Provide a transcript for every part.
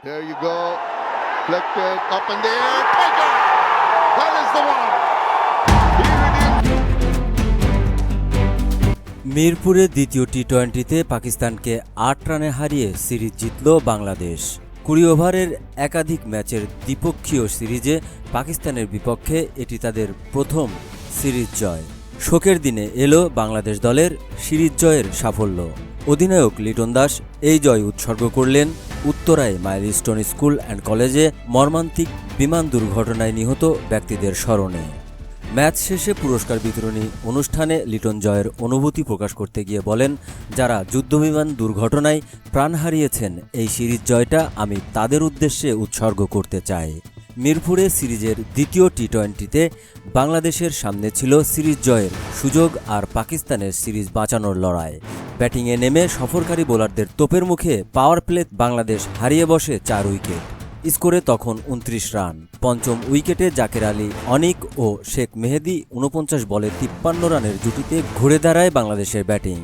There you go. Flicked up in the air. Taker! That is the one. মিরপুরে দ্বিতীয় টি টোয়েন্টিতে পাকিস্তানকে আট রানে হারিয়ে সিরিজ জিতল বাংলাদেশ কুড়ি ওভারের একাধিক ম্যাচের দ্বিপক্ষীয় সিরিজে পাকিস্তানের বিপক্ষে এটি তাদের প্রথম সিরিজ জয় শোকের দিনে এলো বাংলাদেশ দলের সিরিজ জয়ের সাফল্য অধিনায়ক লিটন দাস এই জয় উৎসর্গ করলেন উত্তরায় মাইলস্টোন স্কুল অ্যান্ড কলেজে মর্মান্তিক বিমান দুর্ঘটনায় নিহত ব্যক্তিদের স্মরণে। ম্যাচ শেষে পুরস্কার বিতরণী অনুষ্ঠানে লিটন জয়ের অনুভূতি প্রকাশ করতে গিয়ে বলেন, যারা যুদ্ধবিমান দুর্ঘটনায় প্রাণ হারিয়েছেন, এই সিরিজ জয়টা আমি তাদের উদ্দেশ্যে উৎসর্গ করতে চাই। মিরপুরে সিরিজের দ্বিতীয় টি টোয়েন্টিতে বাংলাদেশের সামনে ছিল সিরিজ জয়ের সুযোগ আর পাকিস্তানের সিরিজ বাঁচানোর লড়াই। ব্যাটিংয়ে নেমে সফরকারী বোলারদের তোপের মুখে পাওয়ার প্লে বাংলাদেশ হারিয়ে বসে চার উইকেট। স্কোরে তখন উনত্রিশ রান। পঞ্চম উইকেটে জাকের আলী, অনিক ও শেখ মেহেদি উনপঞ্চাশ বলে তিপ্পান্ন রানের জুটিতে ঘুরে দাঁড়ায় বাংলাদেশের ব্যাটিং।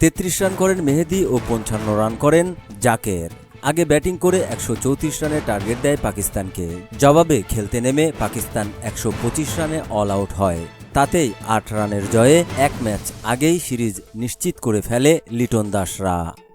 তেত্রিশ রান করেন মেহেদি ও পঞ্চান্ন রান করেন জাকের। আগে ব্যাটিং করে একশো চৌত্রিশ রানের টার্গেট দেয় পাকিস্তানকে। জবাবে খেলতে নেমে পাকিস্তান একশো পঁচিশ রানে অল আউট হয়। তাতেই আট রানের জয়ে এক ম্যাচ আগেই সিরিজ নিশ্চিত করে ফেলে লিটন দাসরা।